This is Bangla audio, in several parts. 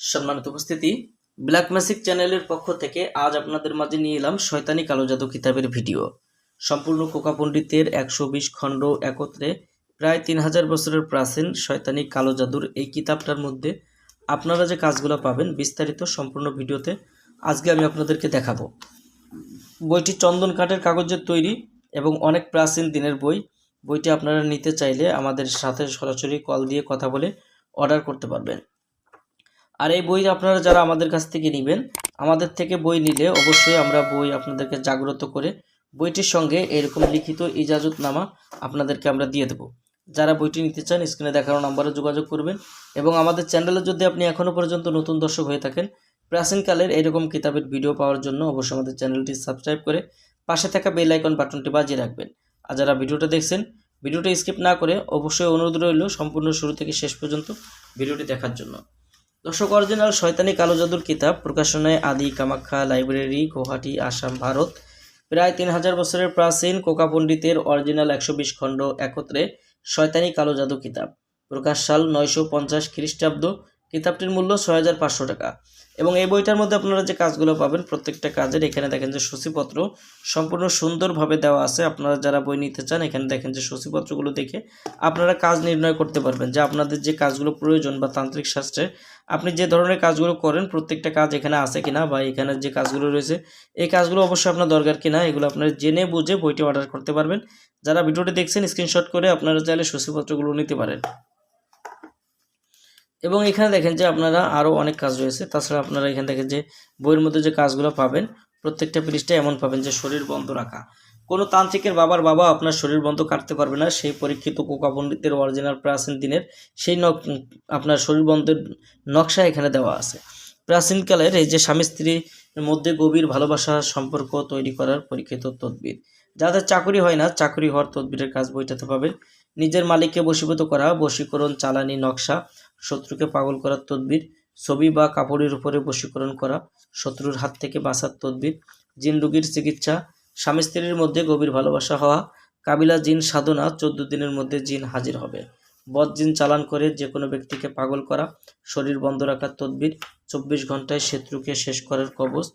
সম্মানিত উপস্থিতি ব্ল্যাক ম্যাজিক চ্যানেলের পক্ষ থেকে আজ আপনাদের মাঝে নিয়ে এলাম শয়তানি কালো জাদু কিতাবের ভিডিও। সম্পূর্ণ কোকা পণ্ডিতের একশো বিশ খণ্ড একত্রে প্রায় তিন হাজার বছরের প্রাচীন শয়তানি কালো জাদুর এই কিতাবটার মধ্যে আপনারা যে কাজগুলো পাবেন বিস্তারিত সম্পূর্ণ ভিডিওতে আজকে আমি আপনাদেরকে দেখাবো। বইটি চন্দন কাঠের কাগজের তৈরি এবং অনেক প্রাচীন দিনের বই। বইটি আপনারা নিতে চাইলে আমাদের সাথে সরাসরি কল দিয়ে কথা বলে অর্ডার করতে পারবেন। আর এই বই আপনারা যারা আমাদের কাছ থেকে নেবেন, আমাদের থেকে বই নিলে অবশ্যই আমরা বই আপনাদেরকে জাগ্রত করে বইটির সঙ্গে এরকম লিখিত ইজাজতনামা আপনাদেরকে আমরা দিয়ে দেবো। যারা বইটি নিতে চান, স্ক্রিনে দেখানো নাম্বারে যোগাযোগ করবেন এবং আমাদের চ্যানেলে যদি আপনি এখনও পর্যন্ত নতুন দর্শক হয়ে থাকেন, প্রাচীনকালের এরকম কিতাবের ভিডিও পাওয়ার জন্য অবশ্যই আমাদের চ্যানেলটি সাবস্ক্রাইব করে পাশে থাকা বেল আইকন বাটনটি বাজিয়ে রাখবেন। আর যারা ভিডিওটা দেখছেন, ভিডিওটা স্কিপ না করে অবশ্যই অনুরোধ রইল সম্পূর্ণ শুরু থেকে শেষ পর্যন্ত ভিডিওটি দেখার জন্য। দর্শক অরিজিনাল শয়তানি কালো জাদুর কিতাব প্রকাশনায় আদি কামাখ্যা লাইব্রেরি, গুয়াহাটি, আসাম, ভারত। প্রায় তিন হাজার বছরের প্রাচীন কোকা পণ্ডিতের অরিজিনাল একশো বিশ খণ্ড একত্রে শয়তানি কালো জাদু কিতাব। প্রকাশ সাল নয়শো পঞ্চাশ খ্রিস্টাব্দ কিতাবটির মূল্য ছয় হাজার পাঁচশো টাকা। এবং এই বইটার মধ্যে আপনারা যে কাজগুলো পাবেন প্রত্যেকটা কাজের, এখানে দেখেন যে সূচিপত্র সম্পূর্ণ সুন্দরভাবে দেওয়া আছে। আপনারা যারা বই নিতে চান, এখানে দেখেন যে সূচিপত্রগুলো দেখে আপনারা কাজ নির্ণয় করতে পারবেন যে আপনাদের যে কাজগুলো প্রয়োজন বা তান্ত্রিক শাস্ত্রে আপনি যে ধরনের কাজগুলো করেন, প্রত্যেকটা কাজ এখানে আছে কিনা বা এখানে যে কাজগুলো রয়েছে, এই কাজগুলো অবশ্যই আপনার দরকার কিনা, এগুলো আপনারা জেনে বুঝে বইটি অর্ডার করতে পারবেন। যারা ভিডিওটি দেখছেন, স্ক্রিনশট করে আপনারা চাইলে সূচিপত্রগুলো নিতে পারেন। এবং এখানে দেখেন যে আপনারা আরও অনেক কাজ রয়েছে। তাছাড়া আপনারা এখানে দেখেন যে বইয়ের মধ্যে যে কাজগুলো পাবেন, প্রত্যেকটা পৃষ্ঠা এমন পাবেন যে শরীর বন্ধ রাখা। কোনো তান্ত্রিকের বাবার বাবা আপনার শরীর বন্ধ কাটতে পারবে না। সেই পরীক্ষিত কোকা পণ্ডিতের অরিজিনাল প্রাচীন দিনের সেই আপনার শরীর বন্ধের নকশা এখানে দেওয়া আছে। প্রাচীনকালের এই যে স্বামী স্ত্রীর মধ্যে গভীর ভালোবাসা, সম্পর্ক তৈরি করার পরীক্ষিত তদবির। যাদের চাকরি হয় না, চাকরি হওয়ার তদবিরের কাজ বইটাতে পাবেন। নিজের মালিককে বশীভূত করা, বশীকরণ, চালানি, নকশা শত্রুকে পাগল করার তদবির, ছবি বা কাপড়ের উপরে বশীকরণ করা, শত্রুর হাত থেকে বাঁচার তদবির, জিন রোগীর চিকিৎসা, স্বামী স্ত্রীর মধ্যে গভীর ভালোবাসা হওয়া, কাবিলা জিন সাধনা চোদ্দ দিনের মধ্যে জিন হাজির হবে। বদ জিন চালান করে যে কোনো ব্যক্তিকে পাগল করা, শরীর বন্ধ রাখার তদবির, চব্বিশ ঘন্টায় শত্রুকে শেষ করার কবচ,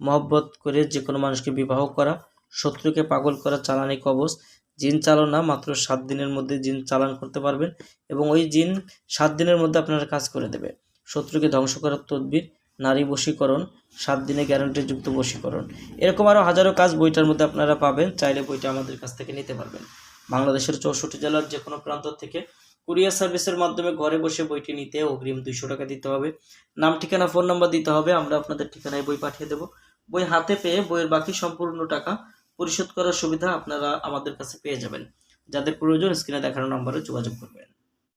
মহব্বত করে যে কোনো মানুষকে বিবাহ করা, শত্রুকে পাগল করা চালানি কবচ জিন চালনা মাত্র সাত দিনের মধ্যে জিন চালান করতে পারবেন এবং ওই জিন সাত দিনের মধ্যে আপনারা কাজ করে দেবে। শত্রুকে ধ্বংস করার তদবির, নারী বশীকরণ, সাত দিনে গ্যারান্টিযুক্ত বশীকরণ। এরকম আরও হাজারো কাজ বইটার মধ্যে আপনারা পাবেন, চাইলে বইটা আমাদের কাছ থেকে নিতে পারবেন। বাংলাদেশের চৌষট্টি জেলার যে কোনো প্রান্ত থেকে কুরিয়ার সার্ভিসের মাধ্যমে ঘরে বসে বইটি নিতে অগ্রিম দুইশো টাকা দিতে হবে। নাম, ঠিকানা, ফোন নাম্বার দিতে হবে, আমরা আপনাদের ঠিকানায় বই পাঠিয়ে দেবো। বই হাতে পেয়ে বইয়ের বাকি সম্পূর্ণ টাকা পরিশোধ করার সুবিধা আপনারা আমাদের কাছে পেয়ে যাবেন। যাদের প্রয়োজন, স্ক্রিনে দেখানো নম্বরে যোগাযোগ করবেন।